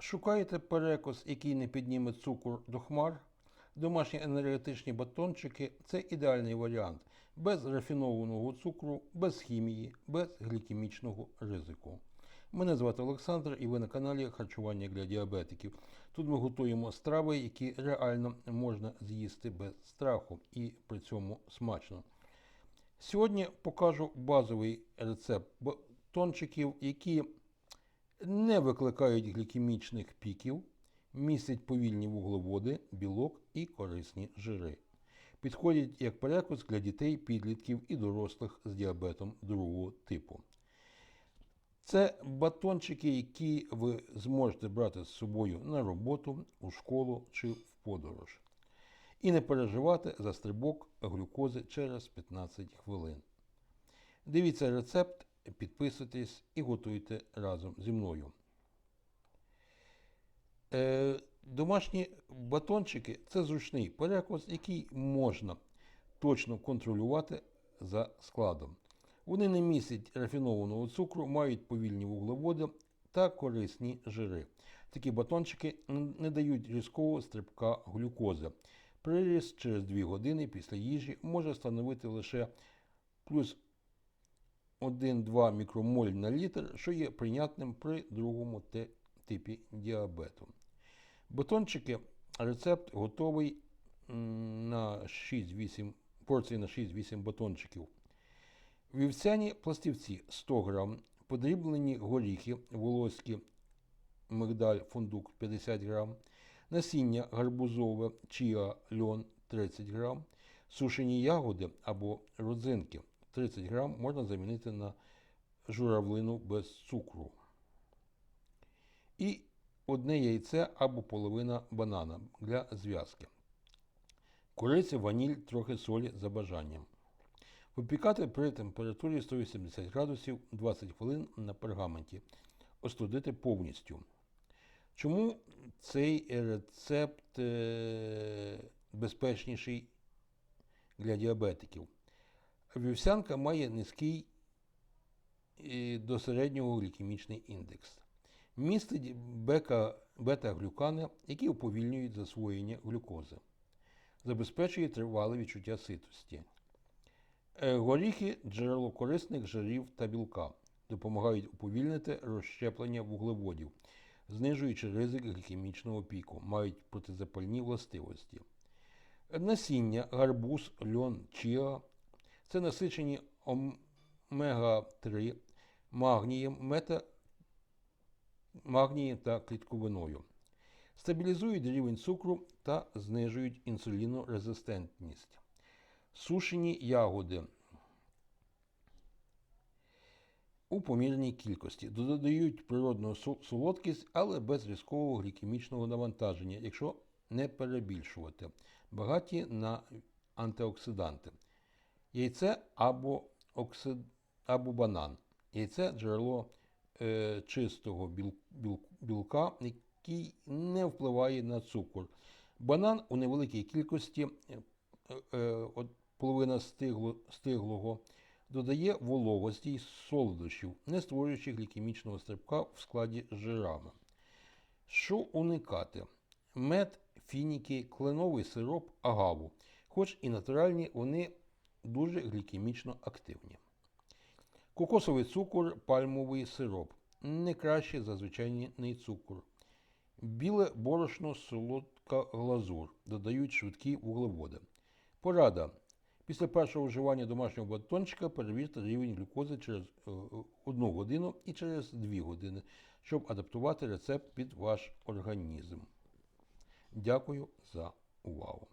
Шукаєте перекус, який не підніме цукор до хмар? Домашні енергетичні батончики це ідеальний варіант. Без рафінованого цукру, без хімії, без глікемічного ризику. Мене звати Олександр і ви на каналі Харчування для діабетиків. Тут ми готуємо страви, які реально можна з'їсти без страху і при цьому смачно. Сьогодні покажу базовий рецепт батончиків, які не викликають глікемічних піків, містять повільні вуглеводи, білок і корисні жири. Підходять як перекус для дітей, підлітків і дорослих з діабетом другого типу. Це батончики, які ви зможете брати з собою на роботу, у школу чи в подорож. І не переживати за стрибок глюкози через 15 хвилин. Дивіться рецепт, підписуйтесь і готуйте разом зі мною. Е, домашні батончики це зручний перекус, який можна точно контролювати за складом. Вони не містять рафінованого цукру, мають повільні вуглеводи та корисні жири. Такі батончики не дають різкого стрибка глюкози. Приріст через 2 години після їжі може становити лише плюс 1-2 мікромоль на літр, що є прийнятним при другому типі діабету. Батончики, рецепт готовий на 6-8 порцій на 6-8 батончиків. Вівсяні пластівці 100 грам, подріблені горіхи волоські, мигдаль, фундук 50 грам, насіння гарбузове, чіа, льон 30 грам, сушені ягоди або родзинки 30 грам можна замінити на журавлину без цукру. І одне яйце або половина банана для зв'язки. Кориця, ваніль, трохи солі за бажанням. Випікати при температурі 180 градусів 20 хвилин на пергаменті. Остудити повністю. Чому цей рецепт е, безпечніший для діабетиків? Вівсянка має низький е, до середнього глікемічний індекс. Містить бета-глюкани, які уповільнюють засвоєння глюкози. Забезпечує тривале відчуття ситості. Е, Горіхи джерело корисних жирів та білка, допомагають уповільнити розщеплення вуглеводів, знижуючи ризик глікемічного піку, мають протизапальні властивості. Насіння, гарбуз, льон, чіа це насичені омега-3, магнієм, мета, магнієм та клітковиною. Стабілізують рівень цукру та знижують інсулінорезистентність. Сушені ягоди у помірній кількості додають природну солодкість, але без різкого глікемічного навантаження, якщо не перебільшувати. Багаті на антиоксиданти. Яйце або, оксид... або банан. Яйце джерело е, чистого біл... Біл... білка, який не впливає на цукор. Банан у невеликій кількості е, е, половина стигло, стиглого додає вологості й солодощів, не створюючи глікемічного стрибка в складі жирами. Що уникати? Мед, фініки, кленовий сироп, агаву. Хоч і натуральні, вони дуже глікемічно активні. Кокосовий цукор, пальмовий сироп. Не краще за звичайний цукор. Біле борошно, солодка глазур. Додають швидкі вуглеводи. Порада. Після першого вживання домашнього батончика перевірте рівень глюкози через 1 годину і через 2 години, щоб адаптувати рецепт під ваш організм. Дякую за увагу.